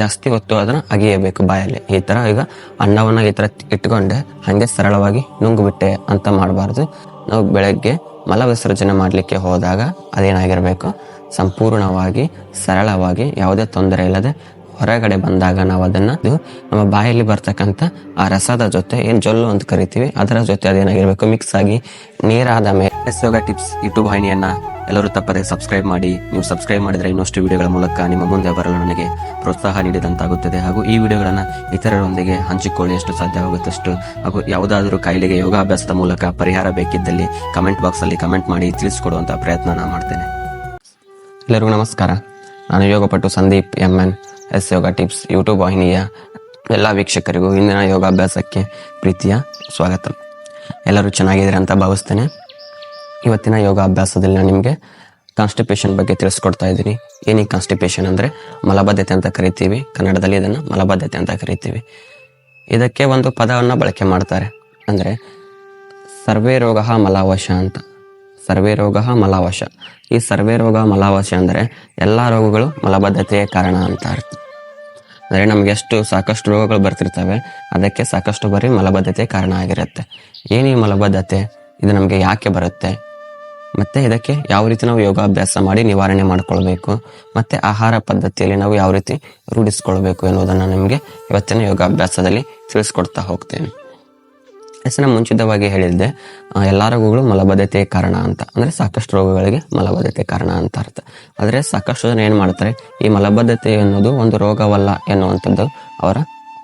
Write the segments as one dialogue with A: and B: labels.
A: ಜಾಸ್ತಿ ಹೊತ್ತು ಅದನ್ನು ಅಗಿಯಬೇಕು ಬಾಯಲ್ಲಿ. ಈ ಥರ ಈಗ ಅನ್ನವನ್ನು ಈ ಥರ ಇಟ್ಕೊಂಡೆ, ಹಾಗೆ ಸರಳವಾಗಿ ನುಂಗ್ಬಿಟ್ಟೆ ಅಂತ ಮಾಡಬಾರ್ದು. ನಾವು ಬೆಳಗ್ಗೆ ಮಲ ವಿಸರ್ಜನೆ ಮಾಡಲಿಕ್ಕೆ ಹೋದಾಗ ಅದೇನಾಗಿರಬೇಕು? ಸಂಪೂರ್ಣವಾಗಿ, ಸರಳವಾಗಿ, ಯಾವುದೇ ತೊಂದರೆ ಇಲ್ಲದೆ ಹೊರಗಡೆ ಬಂದಾಗ ನಾವು ಅದನ್ನ ನಮ್ಮ ಬಾಯಲ್ಲಿ ಬರ್ತಕ್ಕಂಥ ಆ ರಸದ ಜೊತೆ, ಏನು ಜೊಲ್ಲು ಅಂತ ಕರಿತೀವಿ, ಅದರ ಜೊತೆ ಅದೇನಾಗಿರಬೇಕು? ಮಿಕ್ಸ್ ಆಗಿ ನೀರಾದ ಮೇಲೆ ಎಸೋಗ ಟಿಪ್ಸ್ ಯೂಟ್ಯೂಬ್ ವಾಹಿನಿಯನ್ನ ಎಲ್ಲರೂ ತಪ್ಪದೆ ಸಬ್ಸ್ಕ್ರೈಬ್ ಮಾಡಿ. ನೀವು ಸಬ್ಸ್ಕ್ರೈಬ್ ಮಾಡಿದರೆ ಇನ್ನಷ್ಟು ವಿಡಿಯೋಗಳ ಮೂಲಕ ನಿಮ್ಮ ಮುಂದೆ ಬರಲು ನನಗೆ ಪ್ರೋತ್ಸಾಹ ನೀಡಿದಂತಾಗುತ್ತದೆ. ಹಾಗೂ ಈ ವಿಡಿಯೋಗಳನ್ನು ಇತರರೊಂದಿಗೆ ಹಂಚಿಕೊಳ್ಳಿ. ಎಷ್ಟು ಸಾಧ್ಯವಾಗುತ್ತಷ್ಟು ಹಾಗೂ ಯಾವುದಾದರೂ ಕಾಯಿಲೆಗೆ ಯೋಗಾಭ್ಯಾಸದ ಮೂಲಕ ಪರಿಹಾರ ಬೇಕಿದ್ದಲ್ಲಿ ಕಮೆಂಟ್ ಬಾಕ್ಸಲ್ಲಿ ಕಮೆಂಟ್ ಮಾಡಿ ತಿಳಿಸಿಕೊಡುವಂಥ ಪ್ರಯತ್ನ ನಾನು ಮಾಡ್ತೇನೆ. ಎಲ್ಲರಿಗೂ ನಮಸ್ಕಾರ. ನಾನು ಯೋಗಪಟು Sandeep M N S yoga tips YouTube ವಾಹಿನಿಯ ಎಲ್ಲ ವೀಕ್ಷಕರಿಗೂ ಇಂದಿನ ಯೋಗಾಭ್ಯಾಸಕ್ಕೆ ಪ್ರೀತಿಯ ಸ್ವಾಗತ. ಎಲ್ಲರೂ ಚೆನ್ನಾಗಿದ್ದೀರಾ ಅಂತ ಭಾವಿಸ್ತೇನೆ. ಇವತ್ತಿನ ಯೋಗಾಭ್ಯಾಸದಲ್ಲಿ ನಾನು ನಿಮಗೆ ಕಾನ್ಸ್ಟಿಪೇಷನ್ ಬಗ್ಗೆ ತಿಳಿಸ್ಕೊಡ್ತಾ ಇದ್ದೀನಿ. ಏನೇ ಕಾನ್ಸ್ಟಿಪೇಷನ್ ಅಂದರೆ? ಮಲಬದ್ಧತೆ ಅಂತ ಕರಿತೀವಿ. ಕನ್ನಡದಲ್ಲಿ ಇದನ್ನು ಮಲಬದ್ಧತೆ ಅಂತ ಕರಿತೀವಿ. ಇದಕ್ಕೆ ಒಂದು ಪದವನ್ನು ಬಳಕೆ ಮಾಡ್ತಾರೆ. ಅಂದರೆ, ಸರ್ವೇ ರೋಗ ಮಲಾವಶ ಅಂತ. ಸರ್ವೇ ರೋಗ ಮಲಾವಶ. ಈ ಸರ್ವೇ ರೋಗ ಮಲಾವಶ ಅಂದರೆ ಎಲ್ಲ ರೋಗಗಳು ಮಲಬದ್ಧತೆಯ ಕಾರಣ ಅಂತ ಅರ್ಥ. ಅಂದರೆ ನಮ್ಗೆ ಎಷ್ಟು ಸಾಕಷ್ಟು ರೋಗಗಳು ಬರ್ತಿರ್ತವೆ, ಅದಕ್ಕೆ ಸಾಕಷ್ಟು ಬಾರಿ ಮಲಬದ್ಧತೆ ಕಾರಣ ಆಗಿರುತ್ತೆ. ಏನೇ ಮಲಬದ್ಧತೆ? ಇದು ನಮಗೆ ಯಾಕೆ ಬರುತ್ತೆ? ಮತ್ತೆ ಇದಕ್ಕೆ ಯಾವ ರೀತಿ ನಾವು ಯೋಗಾಭ್ಯಾಸ ಮಾಡಿ ನಿವಾರಣೆ ಮಾಡಿಕೊಳ್ಬೇಕು, ಮತ್ತೆ ಆಹಾರ ಪದ್ಧತಿಯಲ್ಲಿ ನಾವು ಯಾವ ರೀತಿ ರೂಢಿಸ್ಕೊಳ್ಬೇಕು ಎನ್ನುವುದನ್ನು ನಿಮಗೆ ಇವತ್ತಿನ ಯೋಗಾಭ್ಯಾಸದಲ್ಲಿ ತಿಳಿಸ್ಕೊಡ್ತಾ ಹೋಗ್ತೇನೆ. ಹೆಸರಿನ ಮುಂಚಿತವಾಗಿ ಹೇಳಿದ್ದೆ ಎಲ್ಲಾ ರೋಗಗಳು ಮಲಬದ್ಧತೆ ಕಾರಣ ಅಂತ. ಅಂದ್ರೆ ಸಾಕಷ್ಟು ರೋಗಗಳಿಗೆ ಮಲಬದ್ಧತೆ ಕಾರಣ ಅಂತ ಅರ್ಥ. ಆದರೆ ಸಾಕಷ್ಟು ಜನ ಏನು ಮಾಡ್ತಾರೆ, ಈ ಮಲಬದ್ಧತೆ ಅನ್ನೋದು ಒಂದು ರೋಗವಲ್ಲ ಎನ್ನುವಂಥದ್ದು ಅವರ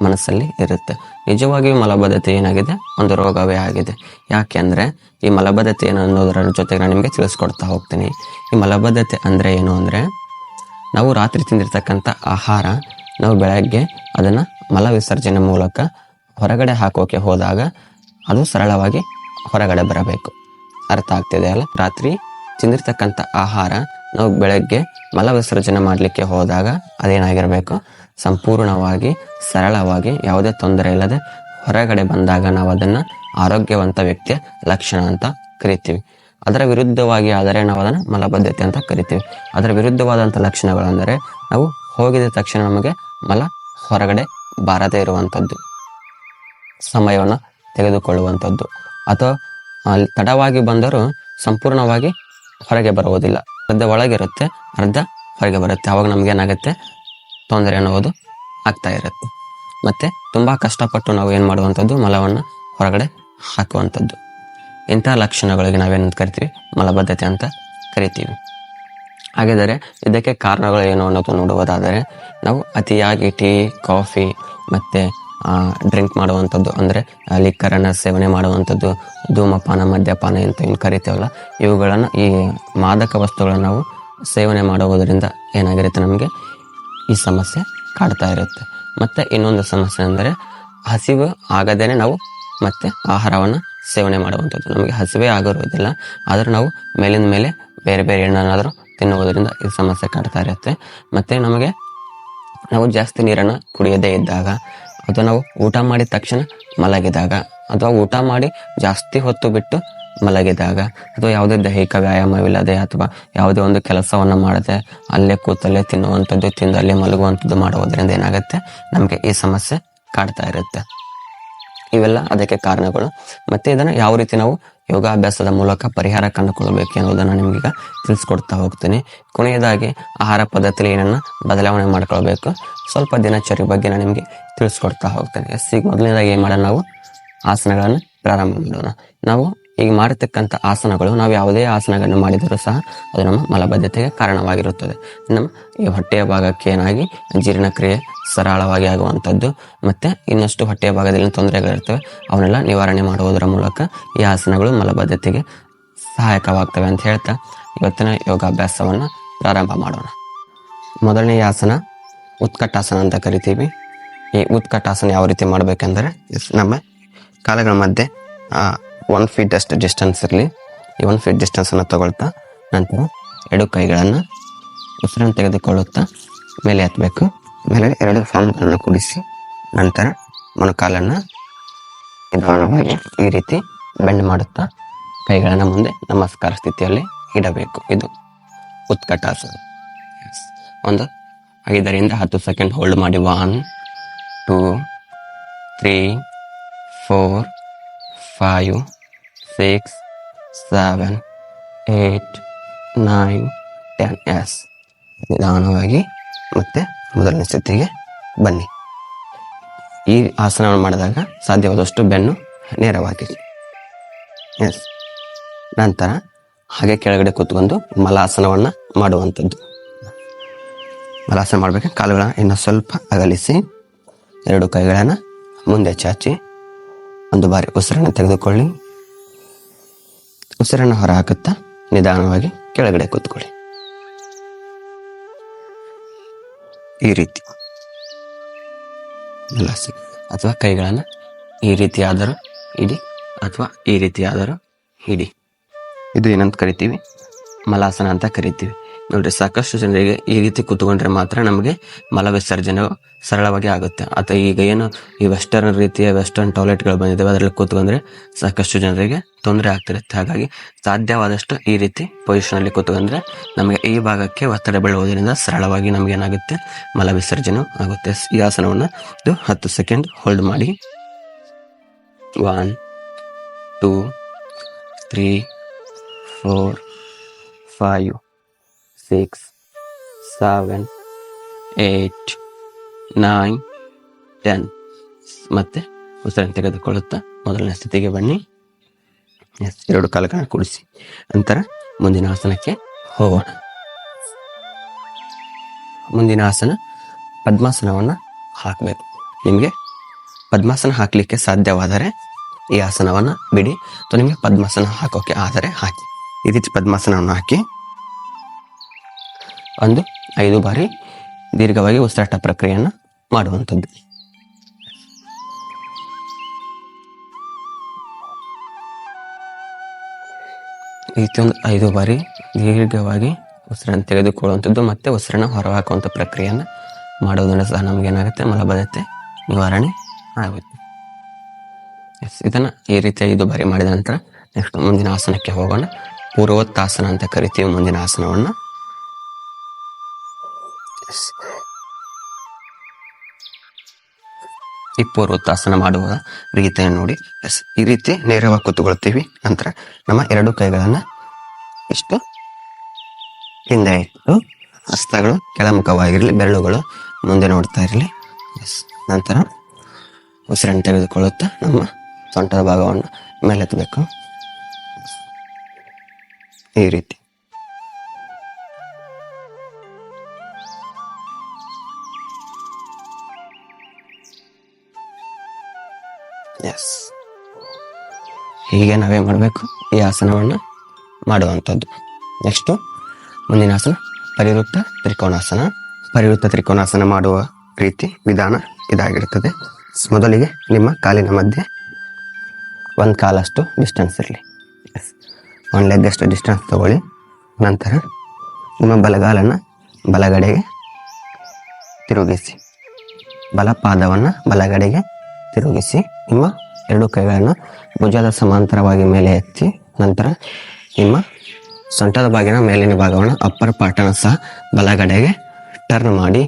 A: ಮನಸ್ಸಲ್ಲಿ ಇರುತ್ತೆ. ನಿಜವಾಗಿಯೂ ಮಲಬದ್ಧತೆ ಏನಾಗಿದೆ? ಒಂದು ರೋಗವೇ ಆಗಿದೆ. ಯಾಕೆ ಅಂದರೆ, ಈ ಮಲಬದ್ಧತೆ ಏನು ಅನ್ನೋದರ ಜೊತೆಗೆ ನಾನು ನಿಮಗೆ ತಿಳಿಸ್ಕೊಡ್ತಾ ಹೋಗ್ತೀನಿ. ಈ ಮಲಬದ್ಧತೆ ಅಂದರೆ ಏನು ಅಂದರೆ, ನಾವು ರಾತ್ರಿ ತಿಂದಿರ್ತಕ್ಕಂಥ ಆಹಾರ, ನಾವು ಬೆಳಗ್ಗೆ ಅದನ್ನು ಮಲ ವಿಸರ್ಜನೆ ಮೂಲಕ ಹೊರಗಡೆ ಹಾಕೋಕೆ ಹೋದಾಗ ಅದು ಸರಳವಾಗಿ ಹೊರಗಡೆ ಬರಬೇಕು. ಅರ್ಥ ಆಗ್ತಿದೆ ಅಲ್ಲ? ರಾತ್ರಿ ತಿಂದಿರ್ತಕ್ಕಂಥ ಆಹಾರ, ನಾವು ಬೆಳಗ್ಗೆ ಮಲ ವಿಸರ್ಜನೆ ಮಾಡಲಿಕ್ಕೆ ಹೋದಾಗ ಅದೇನಾಗಿರಬೇಕು? ಸಂಪೂರ್ಣವಾಗಿ, ಸರಳವಾಗಿ, ಯಾವುದೇ ತೊಂದರೆ ಇಲ್ಲದೆ ಹೊರಗಡೆ ಬಂದಾಗ ನಾವು ಅದನ್ನು ಆರೋಗ್ಯವಂತ ವ್ಯಕ್ತಿಯ ಲಕ್ಷಣ ಅಂತ ಕರಿತೀವಿ. ಅದರ ವಿರುದ್ಧವಾಗಿ ಆದರೆ ನಾವು ಅದನ್ನು ಮಲಬದ್ಧತೆ ಅಂತ ಕರಿತೀವಿ. ಅದರ ವಿರುದ್ಧವಾದಂಥ ಲಕ್ಷಣಗಳೆಂದರೆ ನಾವು ಹೋಗಿದ ತಕ್ಷಣ ನಮಗೆ ಮಲ ಹೊರಗಡೆ ಬಾರದೇ ಇರುವಂಥದ್ದು. ಸಮಯವನ್ನು ತೆಗೆದುಕೊಳ್ಳುವಂಥದ್ದು. ಅಥವಾ ಅಲ್ಲಿ ತಡವಾಗಿ ಬಂದರೂ ಸಂಪೂರ್ಣವಾಗಿ ಹೊರಗೆ ಬರುವುದಿಲ್ಲ. ಅರ್ಧ ಒಳಗಿರುತ್ತೆ, ಅರ್ಧ ಹೊರಗೆ ಬರುತ್ತೆ. ಆವಾಗ ನಮ್ಗೆ ಏನಾಗುತ್ತೆ? ತೊಂದರೆ ಅನ್ನೋದು ಆಗ್ತಾ ಇರುತ್ತೆ. ಮತ್ತೆ ತುಂಬ ಕಷ್ಟಪಟ್ಟು ನಾವು ಏನು ಮಾಡುವಂಥದ್ದು? ಮಲವನ್ನು ಹೊರಗಡೆ ಹಾಕುವಂಥದ್ದು. ಇಂಥ ಲಕ್ಷಣಗಳಿಗೆ ನಾವೇನಂತ ಕರಿತೀವಿ? ಮಲಬದ್ಧತೆ ಅಂತ ಕರಿತೀವಿ. ಹಾಗಿದ್ದರೆ ಇದಕ್ಕೆ ಕಾರಣಗಳು ಏನು ಅನ್ನೋದು ನೋಡುವುದಾದರೆ, ನಾವು ಅತಿಯಾಗಿ ಟೀ, ಕಾಫಿ ಮತ್ತು ಡ್ರಿಂಕ್ ಮಾಡುವಂಥದ್ದು ಅಂದರೆ ಲಿಕ್ಕರನ್ನು ಸೇವನೆ ಮಾಡುವಂಥದ್ದು, ಧೂಮಪಾನ, ಮದ್ಯಪಾನ ಅಂತ ಏನು ಕರಿತೇವಲ್ಲ, ಇವುಗಳನ್ನು ಈ ಮಾದಕ ವಸ್ತುಗಳನ್ನು ನಾವು ಸೇವನೆ ಮಾಡುವುದರಿಂದ ಏನಾಗಿರುತ್ತೆ ನಮಗೆ? ಈ ಸಮಸ್ಯೆ ಕಾಡ್ತಾ ಇರುತ್ತೆ. ಮತ್ತು ಇನ್ನೊಂದು ಸಮಸ್ಯೆ ಅಂದರೆ ಹಸಿವು ಆಗದೇನೆ ನಾವು ಮತ್ತೆ ಆಹಾರವನ್ನು ಸೇವನೆ ಮಾಡುವಂಥದ್ದು. ನಮಗೆ ಹಸಿವೇ ಆಗಿರುವುದಿಲ್ಲ ಆದರೂ ನಾವು ಮೇಲಿಂದ ಮೇಲೆ ಬೇರೆ ಬೇರೆ ಏನಾದರೂ ತಿನ್ನುವುದರಿಂದ ಈ ಸಮಸ್ಯೆ ಕಾಡ್ತಾ ಇರುತ್ತೆ. ಮತ್ತು ನಮಗೆ ನಾವು ಜಾಸ್ತಿ ನೀರನ್ನು ಕುಡಿಯದೇ ಇದ್ದಾಗ ಅಥವಾ ನಾವು ಊಟ ಮಾಡಿದ ತಕ್ಷಣ ಮಲಗಿದಾಗ ಅಥವಾ ಊಟ ಮಾಡಿ ಜಾಸ್ತಿ ಹೊತ್ತು ಬಿಟ್ಟು ಮಲಗಿದಾಗ ಅಥವಾ ಯಾವುದೇ ದೈಹಿಕ ವ್ಯಾಯಾಮವಿಲ್ಲದೆ ಅಥವಾ ಯಾವುದೇ ಒಂದು ಕೆಲಸವನ್ನು ಮಾಡದೆ ಅಲ್ಲೇ ಕೂತಲ್ಲೇ ತಿನ್ನುವಂಥದ್ದು ತಿಂದು ಅಲ್ಲೇ ಮಲಗುವಂಥದ್ದು ಮಾಡುವುದರಿಂದ ಏನಾಗುತ್ತೆ? ನಮಗೆ ಈ ಸಮಸ್ಯೆ ಕಾಡ್ತಾ ಇರುತ್ತೆ. ಇವೆಲ್ಲ ಅದಕ್ಕೆ ಕಾರಣಗಳು. ಮತ್ತೆ ಇದನ್ನು ಯಾವ ರೀತಿ ನಾವು ಯೋಗಾಭ್ಯಾಸದ ಮೂಲಕ ಪರಿಹಾರ ಕಂಡುಕೊಳ್ಳಬೇಕು ಎನ್ನುವುದನ್ನು ನಿಮಗೀಗ ತಿಳಿಸ್ಕೊಡ್ತಾ ಹೋಗ್ತೀನಿ. ಕೊನೆಯದಾಗಿ ಆಹಾರ ಪದ್ಧತಿಯಲ್ಲಿ ಏನನ್ನ ಬದಲಾವಣೆ ಮಾಡ್ಕೊಳ್ಬೇಕು. ಸ್ವಲ್ಪ ದಿನಚರಿ ಬಗ್ಗೆ ನಾನು ನಿಮಗೆ ತಿಳಿಸ್ಕೊಡ್ತಾ ಹೋಗ್ತೇನೆ. ಎಸ್ ಈಗ ಮೊದಲನೇದಾಗಿ ಏನು ಮಾಡೋಣ ನಾವು? ಆಸನಗಳನ್ನು ಪ್ರಾರಂಭ ಮಾಡೋಣ. ನಾವು ಈಗ ಮಾಡತಕ್ಕಂಥ ಆಸನಗಳು, ನಾವು ಯಾವುದೇ ಆಸನಗಳನ್ನು ಮಾಡಿದರೂ ಸಹ ಅದು ನಮ್ಮ ಮಲಬದ್ಧತೆಗೆ ಕಾರಣವಾಗಿರುತ್ತದೆ. ನಮ್ಮ ಈ ಹೊಟ್ಟೆಯ ಭಾಗಕ್ಕೆ ಏನಾಗಿ ಜೀರ್ಣಕ್ರಿಯೆ ಸರಳವಾಗಿ ಆಗುವಂಥದ್ದು, ಮತ್ತು ಇನ್ನಷ್ಟು ಹೊಟ್ಟೆಯ ಭಾಗದಲ್ಲಿ ತೊಂದರೆಗಳಿರ್ತವೆ ಅವನ್ನೆಲ್ಲ ನಿವಾರಣೆ ಮಾಡುವುದರ ಮೂಲಕ ಈ ಆಸನಗಳು ಮಲಬದ್ಧತೆಗೆ ಸಹಾಯಕವಾಗ್ತವೆ ಅಂತ ಹೇಳ್ತಾ ಇವತ್ತಿನ ಯೋಗಾಭ್ಯಾಸವನ್ನು ಪ್ರಾರಂಭ ಮಾಡೋಣ. ಮೊದಲನೆಯ ಆಸನ ಉತ್ಕಟಾಸನ ಅಂತ ಕರಿತೀವಿ. ಈ ಉತ್ಕಟಾಸನ ಯಾವ ರೀತಿ ಮಾಡಬೇಕೆಂದರೆ, ನಮ್ಮ ಕಾಲಗಳ ಮಧ್ಯೆ ಒನ್ ಫೀಟ್ ಅಷ್ಟು ಡಿಸ್ಟೆನ್ಸ್ ಇರಲಿ. ಈ ಒನ್ ಫೀಟ್ ಡಿಸ್ಟೆನ್ಸನ್ನು ತಗೊಳ್ತಾ, ನಂತರ ಎರಡು ಕೈಗಳನ್ನು ಉಸಿರನ್ನು ತೆಗೆದುಕೊಳ್ಳುತ್ತಾ ಮೇಲೆ ಹತ್ತಬೇಕು ಮೇಲೆ ಎರಡು ಫಾರ್ಮ್ಗಳನ್ನು ಕೂಡಿಸಿ, ನಂತರ ಮೊಣಕಾಲನ್ನು ನಿಧಾನವಾಗಿ ಈ ರೀತಿ ಬೆಂಡ್ ಮಾಡುತ್ತಾ ಕೈಗಳನ್ನು ಮುಂದೆ ನಮಸ್ಕಾರ ಸ್ಥಿತಿಯಲ್ಲಿ ಇಡಬೇಕು. ಇದು ಉತ್ಕಟಾಸ. ಒಂದು, ಐದರಿಂದ ಹತ್ತು ಸೆಕೆಂಡ್ ಹೋಲ್ಡ್ ಮಾಡಿ. One two three four five six seven eight nine ten S ನಿಧಾನವಾಗಿ ಮತ್ತೆ ಮೊದಲನೇ ಸ್ಥಿತಿಗೆ ಬನ್ನಿ. ಈ ಆಸನವನ್ನು ಮಾಡಿದಾಗ ಸಾಧ್ಯವಾದಷ್ಟು ಬೆನ್ನು ನೇರವಾಗಿ ಎಸ್ ನಂತರ ಹಾಗೆ ಕೆಳಗಡೆ ಕೂತ್ಕೊಂಡು ಮಲಾಸನವನ್ನು ಮಾಡುವಂಥದ್ದು. ಮಲಾಸನ ಮಾಡಬೇಕು. ಕಾಲುಗಳನ್ನ ಇನ್ನು ಸ್ವಲ್ಪ ಅಗಲಿಸಿ ಎರಡು ಕೈಗಳನ್ನು ಮುಂದೆ ಚಾಚಿ ಒಂದು ಬಾರಿ ಉಸಿರನ್ನು ತೆಗೆದುಕೊಳ್ಳಿ. ಉಸಿರನ್ನು ಹೊರ ಹಾಕುತ್ತಾ ನಿಧಾನವಾಗಿ ಕೆಳಗಡೆ ಕೂತ್ಕೊಳ್ಳಿ. ಈ ರೀತಿ. ಅಥವಾ ಕೈಗಳನ್ನು ಈ ರೀತಿಯಾದರೂ ಇಡಿ, ಅಥವಾ ಈ ರೀತಿಯಾದರೂ ಹಿಡಿ ಇದು ಏನಂತ ಕರಿತೀವಿ? ಮಲಾಸನ ಅಂತ ಕರಿತೀವಿ. ನೋಡ್ರಿ, ಸಾಕಷ್ಟು ಜನರಿಗೆ ಈ ರೀತಿ ಕೂತ್ಕೊಂಡ್ರೆ ಮಾತ್ರ ನಮಗೆ ಮಲ ವಿಸರ್ಜನೆ ಸರಳವಾಗಿ ಆಗುತ್ತೆ. ಅಥವಾ ಈಗ ಏನು ಈ ವೆಸ್ಟರ್ನ್ ರೀತಿಯ ವೆಸ್ಟರ್ನ್ ಟಾಯ್ಲೆಟ್ಗಳು ಬಂದಿದ್ದಾವೆ ಅದರಲ್ಲಿ ಕೂತ್ಕೊಂಡ್ರೆ ಸಾಕಷ್ಟು ಜನರಿಗೆ ತೊಂದರೆ ಆಗ್ತಿರುತ್ತೆ. ಹಾಗಾಗಿ ಸಾಧ್ಯವಾದಷ್ಟು ಈ ರೀತಿ ಪೊಸಿಷನ್ ಅಲ್ಲಿ ಕೂತ್ಕೊಂಡ್ರೆ ನಮಗೆ ಈ ಭಾಗಕ್ಕೆ ಒತ್ತಡ ಬೀಳುವುದರಿಂದ ಸರಳವಾಗಿ ನಮ್ಗೆ ಏನಾಗುತ್ತೆ? ಮಲ ವಿಸರ್ಜನೆ ಆಗುತ್ತೆ. ಈ ಆಸನವನ್ನು ಇದು ಹತ್ತು ಸೆಕೆಂಡ್ ಹೋಲ್ಡ್ ಮಾಡಿ. One two three four five six seven eight nine ten ಮತ್ತೆ ಉಸಿರನ್ನು ತೆಗೆದುಕೊಳ್ಳುತ್ತಾ ಮೊದಲನೇ ಸ್ಥಿತಿಗೆ ಬನ್ನಿ. ಎಸ್ ಎರಡು ಕಾಲಗಳನ್ನು ಕೂಡಿಸಿ. ನಂತರ ಮುಂದಿನ ಆಸನಕ್ಕೆ ಹೋಗೋಣ. ಮುಂದಿನ ಆಸನ ಪದ್ಮಾಸನವನ್ನು ಹಾಕಬೇಕು. ನಿಮಗೆ ಪದ್ಮಾಸನ ಹಾಕಲಿಕ್ಕೆ ಸಾಧ್ಯವಾದರೆ ಈ ಆಸನವನ್ನು ಬಿಡಿ. ಅಥವಾ ನಿಮಗೆ ಪದ್ಮಾಸನ ಹಾಕೋಕೆ ಆದರೆ ಹಾಕಿ. ಈ ರೀತಿ ಪದ್ಮಾಸನವನ್ನು ಹಾಕಿ ಒಂದು, ಐದು ಬಾರಿ ದೀರ್ಘವಾಗಿ ಉಸಿರಾಟ ಪ್ರಕ್ರಿಯೆಯನ್ನು ಮಾಡುವಂಥದ್ದು. ಈ ರೀತಿ ಒಂದು ಐದು ಬಾರಿ ದೀರ್ಘವಾಗಿ ಉಸಿರನ್ನು ತೆಗೆದುಕೊಳ್ಳುವಂಥದ್ದು ಮತ್ತೆ ಉಸಿರನ್ನು ಹೊರಹಾಕುವಂಥ ಪ್ರಕ್ರಿಯೆಯನ್ನು ಮಾಡೋದ್ರಿಂದ ಸಹ ನಮಗೇನಾಗುತ್ತೆ? ಮಲಬದ್ಧತೆ ನಿವಾರಣೆ ಆಗುತ್ತೆ. ಎಸ್ ಇದನ್ನು ಈ ರೀತಿ ಐದು ಬಾರಿ ಮಾಡಿದ ನಂತರ ನೆಕ್ಸ್ಟ್ ಮುಂದಿನ ಆಸನಕ್ಕೆ ಹೋಗೋಣ. ಪೂರ್ವೋತ್ತಾಸನ ಅಂತ ಕರಿತೀವಿ ಮುಂದಿನ ಆಸನವನ್ನು. ಪೂರ್ವೋತ್ತಾಸನ ಮಾಡುವ ರೀತಿಯನ್ನು ನೋಡಿ. ಎಸ್ ಈ ರೀತಿ ನೇರವಾಗಿ ಕೂತ್ಕೊಳ್ತೀವಿ ನಂತರ ನಮ್ಮ ಎರಡು ಕೈಗಳನ್ನು ಇಷ್ಟು ಹಿಂದೆ ಇಟ್ಟು ಹಸ್ತಗಳು ಕೆಳಮುಖವಾಗಿರಲಿ, ಬೆರಳುಗಳು ಮುಂದೆ ನೋಡ್ತಾ ಇರಲಿ. ಎಸ್ ನಂತರ ಉಸಿರನ್ನು ತೆಗೆದುಕೊಳ್ಳುತ್ತಾ ನಮ್ಮ ಸೊಂಟದ ಭಾಗವನ್ನು ಮೇಲೆತ್ತಬೇಕು. ಈ ರೀತಿ. ಎಸ್ ಹೀಗೆ ನಾವೇನು ಮಾಡಬೇಕು? ಈ ಆಸನವನ್ನು ಮಾಡುವಂಥದ್ದು. ನೆಕ್ಸ್ಟು ಮುಂದಿನ ಆಸನ, ಪರಿವೃತ್ತ ತ್ರಿಕೋಣಾಸನ ಪರಿವೃತ್ತ ತ್ರಿಕೋಣಾಸನ ಮಾಡುವ ರೀತಿ, ವಿಧಾನ ಇದಾಗಿರುತ್ತದೆ. ಮೊದಲಿಗೆ ನಿಮ್ಮ ಕಾಲಿನ ಮಧ್ಯೆ ಒಂದು ಕಾಲಷ್ಟು ಡಿಸ್ಟೆನ್ಸ್ ಇರಲಿ. ಒಂದು ಲೆಗ್ ಡಿಸ್ಟೆನ್ಸ್ ತಗೊಳ್ಳಿ. ನಂತರ ನಿಮ್ಮ ಬಲಗಾಲನ್ನು ಬಲಗಡೆಗೆ ತಿರುಗಿಸಿ. ಬಲಪಾದವನ್ನು ಬಲಗಡೆಗೆ ತಿರುಗಿಸಿ. ನಿಮ್ಮ ಎರಡು ಕೈಗಳನ್ನು ಭುಜದ ಸಮಾಂತರವಾಗಿ ಮೇಲೆ ಎತ್ತಿ, ನಂತರ ನಿಮ್ಮ ಸೊಂಟದ ಬಾಗಿನ ಮೇಲಿನ ಭಾಗವನ್ನು ಅಪ್ಪರ್ ಪಾರ್ಟನ್ನು ಸಹ ಬಲಗಡೆಗೆ ಟರ್ನ್ ಮಾಡಿ,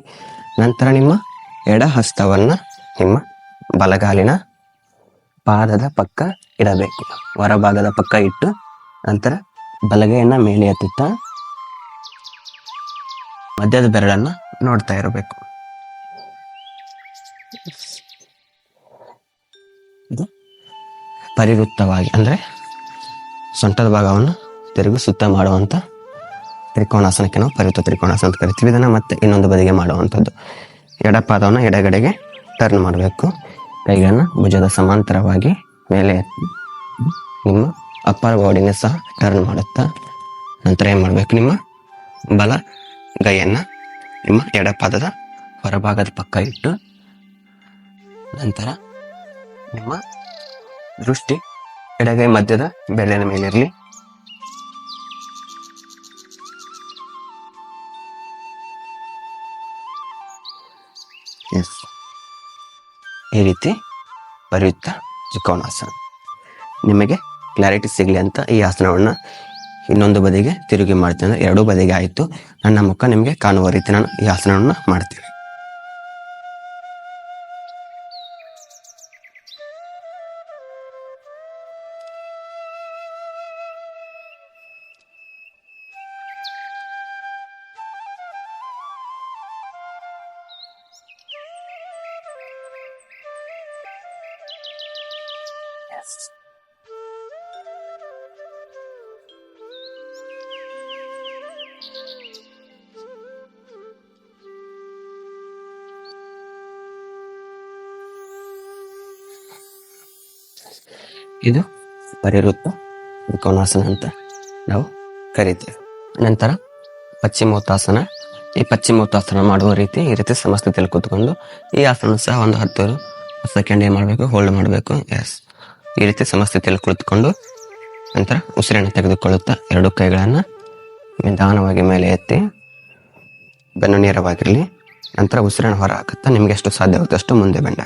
A: ನಂತರ ನಿಮ್ಮ ಎಡ ಹಸ್ತವನ್ನು ನಿಮ್ಮ ಬಲಗಾಲಿನ ಪಾದದ ಪಕ್ಕ ಇಡಬೇಕು. ಹೊರಭಾಗದ ಪಕ್ಕ ಇಟ್ಟು, ನಂತರ ಬಲಗೈಯನ್ನು ಮೇಲೆ ಎತ್ತುತ್ತಾ ಮಧ್ಯದ ಬೆರಳನ್ನು ನೋಡ್ತಾ ಇರಬೇಕು. ಪರಿವೃತ್ತವಾಗಿ, ಅಂದರೆ ಸೊಂಟದ ಭಾಗವನ್ನು ತಿರುಗಿ ಸುತ್ತ ಮಾಡುವಂಥ ತ್ರಿಕೋಣಾಸನಕ್ಕೆ ನಾವು ಪರಿವೃತ್ತ ತ್ರಿಕೋಣಾಸನ ಅಂತ ಕರಿತೀವಿ. ಇದನ್ನು ಮತ್ತೆ ಇನ್ನೊಂದು ಬದಿಗೆ ಮಾಡುವಂಥದ್ದು. ಎಡಪಾದವನ್ನು ಎಡಗಡೆಗೆ ಟರ್ನ್ ಮಾಡಬೇಕು. ಕೈಗಳನ್ನು ಭುಜದ ಸಮಾಂತರವಾಗಿ ಮೇಲೆ ನಿಮ್ಮ ಅಪ್ಪರ್ ಬಾಡಿನ ಸಹ ಟರ್ನ್ ಮಾಡುತ್ತಾ ನಂತರ ಏನು ಮಾಡಬೇಕು? ನಿಮ್ಮ ಬಲ ಗೈಯನ್ನು ನಿಮ್ಮ ಎಡಪಾದದ ಹೊರಭಾಗದ ಪಕ್ಕ ಇಟ್ಟು ನಂತರ ನಿಮ್ಮ ದೃಷ್ಟಿ ಎಡಗೈ ಮಧ್ಯದ ಬೆರಳಿನ ಮೇಲಿರಲಿ ಎಸ್ ಈ ರೀತಿ ಬರೆಯುತ್ತಾ ತ್ರಿಕೋಣಾಸನ ನಿಮಗೆ ಕ್ಲಾರಿಟಿ ಸಿಗಲಿ ಅಂತ ಈ ಆಸನವನ್ನು ಇನ್ನೊಂದು ಬದಿಗೆ ತಿರುಗಿ ಮಾಡ್ತೀನಿ. ಅಂದ್ರೆ ಎರಡೂ ಬದಿಗೆ ಆಯಿತು. ನನ್ನ ಮುಖ ನಿಮಗೆ ಕಾಣುವ ರೀತಿ ನಾನು ಈ ಆಸನವನ್ನು ಮಾಡ್ತೀನಿ. ಇದು ಪರಿವೃತ್ತ ತ್ರಿಕೋನಾಸನ ಅಂತ ನಾವು ಕರಿತೇವೆ. ನಂತರ ಪಶ್ಚಿಮೋತ್ತಾಸನ, ಈ ಪಶ್ಚಿಮೋತ್ತಾಸನ ಮಾಡುವ ರೀತಿ ಈ ರೀತಿ ಸಮಸ್ಥಿತಿಯಲ್ಲಿ ಕೂತ್ಕೊಂಡು ಈ ಆಸನ ಸಹ ಒಂದು ಹತ್ತು ಸೆಕೆಂಡ್ ಏನು ಮಾಡಬೇಕು ಹೋಲ್ಡ್ ಮಾಡಬೇಕು. ಎಸ್ ಈ ರೀತಿ ಸಮಸ್ಥಿತಿಯಲ್ಲಿ ಕುಳಿತುಕೊಂಡು ನಂತರ ಉಸಿರನ್ನು ತೆಗೆದುಕೊಳ್ಳುತ್ತಾ ಎರಡು ಕೈಗಳನ್ನು ನಿಧಾನವಾಗಿ ಮೇಲೆ ಎತ್ತಿ ಬೆನ್ನು ನೇರವಾಗಿರಲಿ. ನಂತರ ಉಸಿರನ್ನು ಹೊರ ಹಾಕುತ್ತಾ ನಿಮಗೆ ಎಷ್ಟು ಸಾಧ್ಯವಾಗುತ್ತೆ ಅಷ್ಟು ಮುಂದೆ ಬೆಂಡ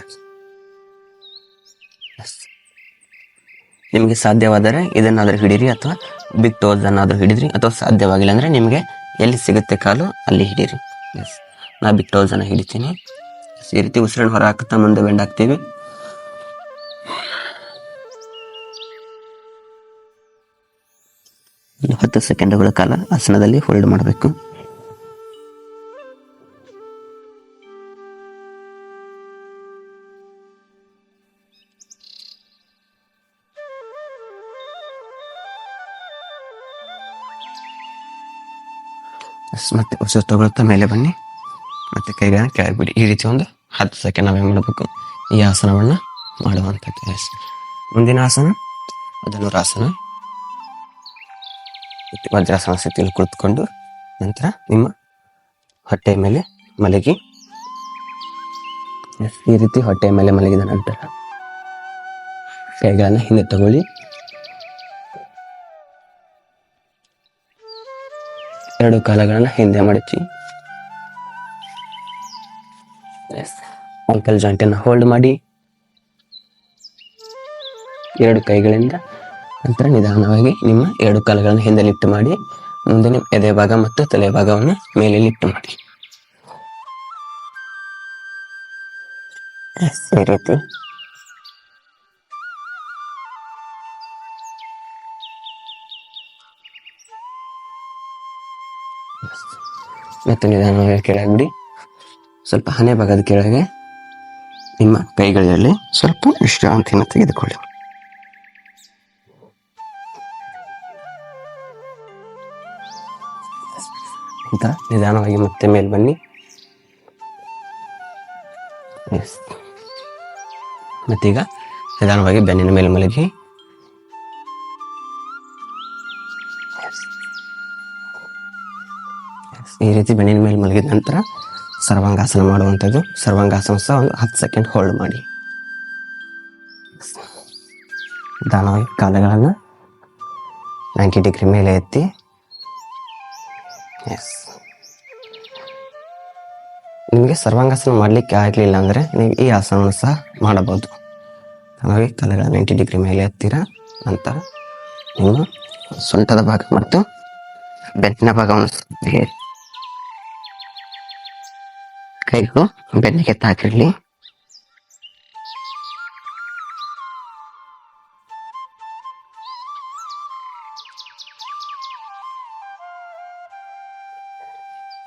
A: ನಿಮಗೆ ಸಾಧ್ಯವಾದರೆ ಇದನ್ನಾದರೂ ಹಿಡೀರಿ ಅಥವಾ ಬಿಗ್ ಟೋಸನ್ನಾದರೂ ಹಿಡಿದ್ರಿ ಅಥವಾ ಸಾಧ್ಯವಾಗಿಲ್ಲ ಅಂದರೆ ನಿಮಗೆ ಎಲ್ಲಿ ಸಿಗುತ್ತೆ ಕಾಲು ಅಲ್ಲಿ ಹಿಡೀರಿ. ಎಸ್ ನಾ ಬಿಗ್ ಟೋಸನ್ನು ಹಿಡಿತೀನಿ. ಈ ರೀತಿ ಉಸಿರನ್ನು ಹೊರ ಹಾಕುತ್ತಾ ಮುಂದೆ ಬೆಂಡ್ ಹತ್ತು ಸೆಕೆಂಡುಗಳ ಕಾಲ ಆಸನದಲ್ಲಿ ಹೋಲ್ಡ್ ಮಾಡಬೇಕು. ಮತ್ತೆ ಹೊಸ ತಗೊಳ್ತಾ ಮೇಲೆ ಬನ್ನಿ. ಮತ್ತೆ ಕೈಗಳನ್ನ ಕೆಳಗೆ ಬಿಡಿ ಈ ರೀತಿ ಒಂದು ಹತ್ತು ಸೆಕೆಂಡ್ ನಾವೇನು ಮಾಡಬೇಕು. ಈ ಆಸನವನ್ನು ಮಾಡುವಂಥದ್ದು. ಮುಂದಿನ ಆಸನ, ಅದನ್ನು ಇಟ್ಟು ವಜ್ರಾಸನ ಸ್ಥಿತಿಯಲ್ಲಿ ಕುಳಿತುಕೊಂಡು ನಂತರ ನಿಮ್ಮ ಹೊಟ್ಟೆ ಮೇಲೆ ಮಲಗಿ. ಈ ರೀತಿ ಹೊಟ್ಟೆ ಮೇಲೆ ಮಲಗಿದ ನಂತರ ಕೈಗಳನ್ನು ಹಿಂದೆ ತಗೊಳ್ಳಿ. ಎರಡು ಕಾಲಗಳನ್ನು ಹಿಂದೆ ಮಡಚಿ. ಅಂಕಲ್ ಜಾಯಿಂಟನ್ನು ಹೋಲ್ಡ್ ಮಾಡಿ. ಎರಡು ಕೈಗಳಿಂದ ನಂತರ ನಿಧಾನವಾಗಿ ನಿಮ್ಮ ಎರಡು ಕಾಲುಗಳನ್ನು ಹಿಂದೆ ಲಿಫ್ಟ್ ಮಾಡಿ, ಮುಂದೆ ನಿಮ್ಮ ಎದೆ ಭಾಗ ಮತ್ತು ತಲೆ ಭಾಗವನ್ನು ಮೇಲೆ ಲಿಫ್ಟ್ ಮಾಡಿ. ಮತ್ತು ನಿಧಾನವಾಗಿ ಕೆಳಗೆ ಸ್ವಲ್ಪ ಹಣೆ ಭಾಗದ ಕೆಳಗೆ ನಿಮ್ಮ ಕೈಗಳಲ್ಲಿ ಸ್ವಲ್ಪ ವಿಶ್ರಾಂತಿಯನ್ನು ತೆಗೆದುಕೊಳ್ಳಿ. ಅಂತ ನಿಧಾನವಾಗಿ ಮತ್ತೆ ಮೇಲೆ ಬನ್ನಿ. ಮತ್ತೀಗ ನಿಧಾನವಾಗಿ ಬೆನ್ನಿನ ಮೇಲೆ ಮಲಗಿ. ಈ ರೀತಿ ಬೆನ್ನಿನ ಮೇಲೆ ಮಲಗಿದ ನಂತರ ಸರ್ವಾಂಗಾಸನ ಮಾಡುವಂಥದ್ದು. ಸರ್ವಾಂಗಾಸನ ಸಹ ಒಂದು ಹತ್ತು ಸೆಕೆಂಡ್ ಹೋಲ್ಡ್ ಮಾಡಿ. ನಿಧಾನವಾಗಿ ಕಾಲುಗಳನ್ನು ನೈಂಟಿ ಡಿಗ್ರಿ ಮೇಲೆ ಎತ್ತಿ. ಎಸ್ ನಿಮಗೆ ಸರ್ವಾಂಗಾಸನ ಮಾಡಲಿಕ್ಕೆ ಆಗಲಿಲ್ಲ ಅಂದರೆ ನೀವು ಈ ಆಸನವನ್ನು ಸಹ ಮಾಡಬಹುದು. ಹಾಗಾಗಿ ತಲೆಗಳ ನೈಂಟಿ ಡಿಗ್ರಿ ಮೇಲೆ ಹತ್ತಿರ ನಂತರ ನಿಮ್ಮ ಸೊಂಟದ ಭಾಗ ಮತ್ತು ಬೆನ್ನಿನ ಭಾಗವನ್ನು ಕೈಗಳು ಬೆನ್ನಿಗೆ ತಾಕಿರಲಿ.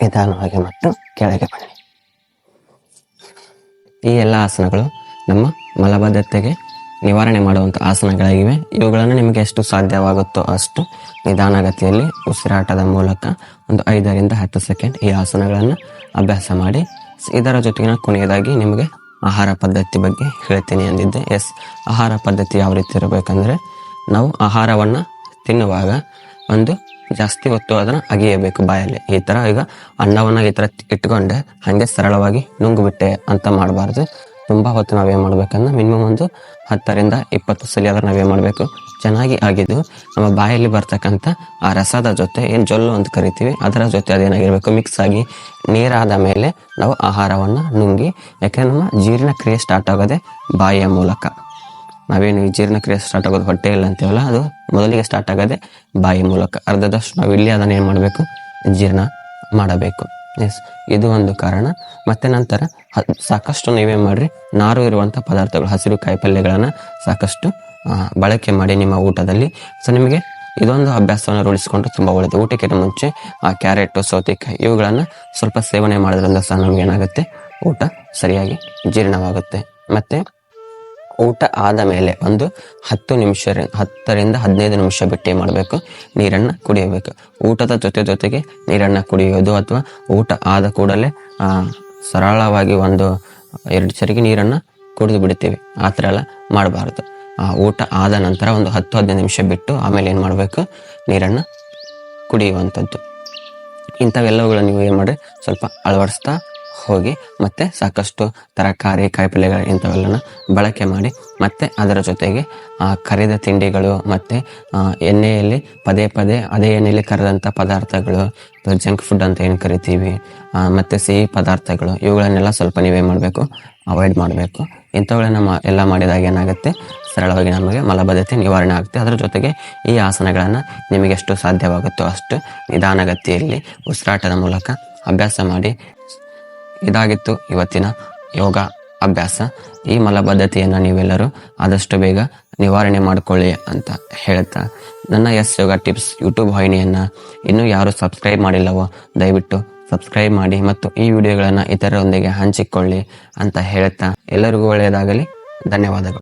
A: ನಿಧಾನವಾಗಿ ಮತ್ತು ಕೆಳಗೆ ಬನ್ನಿ. ಈ ಎಲ್ಲ ಆಸನಗಳು ನಮ್ಮ ಮಲಬದ್ಧತೆಗೆ ನಿವಾರಣೆ ಮಾಡುವಂಥ ಆಸನಗಳಾಗಿವೆ. ಇವುಗಳನ್ನು ನಿಮಗೆ ಎಷ್ಟು ಸಾಧ್ಯವಾಗುತ್ತೋ ಅಷ್ಟು ನಿಧಾನಗತಿಯಲ್ಲಿ ಉಸಿರಾಟದ ಮೂಲಕ ಒಂದು ಐದರಿಂದ ಹತ್ತು ಸೆಕೆಂಡ್ ಈ ಆಸನಗಳನ್ನು ಅಭ್ಯಾಸ ಮಾಡಿ, ಇದರ ಜೊತೆಗಿನ ಕೊನೆಯದಾಗಿ ನಿಮಗೆ ಆಹಾರ ಪದ್ಧತಿ ಬಗ್ಗೆ ಹೇಳ್ತೀನಿ ಅಂದಿದ್ದೆ. ಎಸ್, ಆಹಾರ ಪದ್ಧತಿ ಯಾವ ರೀತಿ ಇರಬೇಕಂದ್ರೆ, ನಾವು ಆಹಾರವನ್ನು ತಿನ್ನುವಾಗ ಒಂದು ಜಾಸ್ತಿ ಹೊತ್ತು ಅದನ್ನು ಅಗಿಯಬೇಕು ಬಾಯಲ್ಲಿ. ಈ ಥರ ಈಗ ಅನ್ನವನ್ನು ಈ ಥರ ಇಟ್ಕೊಂಡೆ, ಹಾಗೆ ಸರಳವಾಗಿ ನುಂಗ್ಬಿಟ್ಟೆ ಅಂತ ಮಾಡಬಾರ್ದು. ತುಂಬ ಹೊತ್ತು ನಾವೇನು ಮಾಡ್ಬೇಕಂದ್ರೆ ಮಿನಿಮಮ್ ಒಂದು ಹತ್ತರಿಂದ ಇಪ್ಪತ್ತು ಸಲ ಅದನ್ನು ನಾವೇನು ಮಾಡಬೇಕು? ಚೆನ್ನಾಗಿ ಆಗಿದ್ದು ನಮ್ಮ ಬಾಯಲ್ಲಿ ಬರ್ತಕ್ಕಂಥ ಆ ರಸದ ಜೊತೆ, ಏನು ಜೊಲ್ಲು ಅಂತ ಕರಿತೀವಿ, ಅದರ ಜೊತೆ ಅದೇನಾಗಿರಬೇಕು? ಮಿಕ್ಸ್ ಆಗಿ ನೀರಾದ ಮೇಲೆ ನಾವು ಆಹಾರವನ್ನು ನುಂಗಿ, ಯಾಕೆಂದ್ರೆ ನಮ್ಮ ಜೀರ್ಣ ಕ್ರಿಯೆ ಸ್ಟಾರ್ಟ್ ಆಗೋದೆ ಬಾಯಿಯ ಮೂಲಕ. ನಾವೇನು ಜೀರ್ಣಕ್ರಿಯೆ ಸ್ಟಾರ್ಟ್ ಆಗೋದು ಹೊಟ್ಟೆ ಇಲ್ಲ ಅಂತೀವಲ್ಲ, ಅದು ಮೊದಲಿಗೆ ಸ್ಟಾರ್ಟ್ ಆಗೋದೆ ಬಾಯಿ ಮೂಲಕ ಅರ್ಧದಷ್ಟು ನಾವು ಇಲ್ಲಿ ಅದನ್ನು ಏನು ಮಾಡಬೇಕು? ಜೀರ್ಣ ಮಾಡಬೇಕು. ಎಸ್ ಇದು ಒಂದು ಕಾರಣ. ಮತ್ತೆ ನಂತರ ಸಾಕಷ್ಟು ನೀವೇ ಮಾಡಿರಿ. ನಾರು ಇರುವಂಥ ಪದಾರ್ಥಗಳು, ಹಸಿರು ಕಾಯಿಪಲ್ಯಗಳನ್ನು ಸಾಕಷ್ಟು ಬಳಕೆ ಮಾಡಿ ನಿಮ್ಮ ಊಟದಲ್ಲಿ. ಸೊ ನಿಮಗೆ ಇದೊಂದು ಅಭ್ಯಾಸವನ್ನು ರೂಢಿಸಿಕೊಂಡು ತುಂಬ ಒಳ್ಳೆಯದು ಊಟಕ್ಕಿಂತ ಮುಂಚೆ, ಆ, ಕ್ಯಾರೆಟು, ಸೌತೆಕಾಯಿ ಇವುಗಳನ್ನು ಸ್ವಲ್ಪ ಸೇವನೆ ಮಾಡೋದ್ರಿಂದ ಸಹ ನಮಗೇನಾಗುತ್ತೆ ಊಟ ಸರಿಯಾಗಿ ಜೀರ್ಣವಾಗುತ್ತೆ. ಮತ್ತೆ ಊಟ ಆದ ಮೇಲೆ ಒಂದು ಹತ್ತು ನಿಮಿಷ ಹತ್ತರಿಂದ ಹದಿನೈದು ನಿಮಿಷ ಬಿಟ್ಟು ಮಾಡಬೇಕು. ನೀರನ್ನು ಕುಡಿಯಬೇಕು. ಊಟದ ಜೊತೆ ಜೊತೆಗೆ ನೀರನ್ನು ಕುಡಿಯೋದು ಅಥವಾ ಊಟ ಆದ ಕೂಡಲೇ ಸರಳವಾಗಿ ಒಂದು ಎರಡು ಸರಿಗೆ ನೀರನ್ನು ಕುಡಿದು ಬಿಡ್ತೀವಿ. ಆ ಥರ ಎಲ್ಲ ಮಾಡಬಾರ್ದು. ಊಟ ಆದ ನಂತರ ಒಂದು ಹತ್ತು ಹದಿನೈದು ನಿಮಿಷ ಬಿಟ್ಟು ಆಮೇಲೆ ಏನು ಮಾಡಬೇಕು? ನೀರನ್ನು ಕುಡಿಯುವಂಥದ್ದು. ಇಂಥವೆಲ್ಲವುಗಳನ್ನು ನೀವು ಏನು ಮಾಡಿರಿ? ಸ್ವಲ್ಪ ಅಳವಡಿಸ್ತಾ ಹೋಗಿ ಮತ್ತೆ ಸಾಕಷ್ಟು ತರಕಾರಿ ಕಾಯಿಪಲ್ಯಗಳು ಇಂಥವೆಲ್ಲನ ಬಳಕೆ ಮಾಡಿ ಮತ್ತೆ ಅದರ ಜೊತೆಗೆ ಕರಿದ ತಿಂಡಿಗಳು ಮತ್ತು ಎಣ್ಣೆಯಲ್ಲಿ ಪದೇ ಪದೇ ಅದೇ ಎಣ್ಣೆಯಲ್ಲಿ ಕರೆದಂಥ ಪದಾರ್ಥಗಳು ಜಂಕ್ ಫುಡ್ ಅಂತ ಏನು ಕರಿತೀವಿ ಮತ್ತು ಮತ್ತೆ ಸಿಹಿ ಪದಾರ್ಥಗಳು, ಇವುಗಳನ್ನೆಲ್ಲ ಸ್ವಲ್ಪ ನೀವೇ ಮಾಡಬೇಕು, ಅವಾಯ್ಡ್ ಮಾಡಬೇಕು. ಇಂಥವುಗಳನ್ನ ಮಾ, ಎಲ್ಲ ಮಾಡಿದಾಗ ಏನಾಗುತ್ತೆ? ಸರಳವಾಗಿ ನಮಗೆ ಮಲಬದ್ಧತೆ ನಿವಾರಣೆ ಆಗುತ್ತೆ. ಅದರ ಜೊತೆಗೆ ಈ ಆಸನಗಳನ್ನು ನಿಮಗೆ ಎಷ್ಟು ಸಾಧ್ಯವಾಗುತ್ತೋ ಅಷ್ಟು ನಿಧಾನಗತಿಯಲ್ಲಿ ಉಸಿರಾಟದ ಮೂಲಕ ಅಭ್ಯಾಸ ಮಾಡಿ ಇದಾಗಿತ್ತು ಇವತ್ತಿನ ಯೋಗ ಅಭ್ಯಾಸ. ಈ ಮಲಬದ್ಧತೆಯನ್ನು ನೀವೆಲ್ಲರೂ ಆದಷ್ಟು ಬೇಗ ನಿವಾರಣೆ ಮಾಡಿಕೊಳ್ಳಿ ಅಂತ ಹೇಳ್ತಾ ನನ್ನ ಎಸ್ ಯೋಗ ಟಿಪ್ಸ್ ಯೂಟ್ಯೂಬ್ ವಾಹಿನಿಯನ್ನು ಇನ್ನೂ ಯಾರು ಸಬ್ಸ್ಕ್ರೈಬ್ ಮಾಡಿಲ್ಲವೋ ದಯವಿಟ್ಟು ಸಬ್ಸ್ಕ್ರೈಬ್ ಮಾಡಿ ಮತ್ತು ಈ ವಿಡಿಯೋಗಳನ್ನು ಇತರರೊಂದಿಗೆ ಹಂಚಿಕೊಳ್ಳಿ ಅಂತ ಹೇಳ್ತಾ ಎಲ್ಲರಿಗೂ ಒಳ್ಳೆಯದಾಗಲಿ. ಧನ್ಯವಾದಗಳು.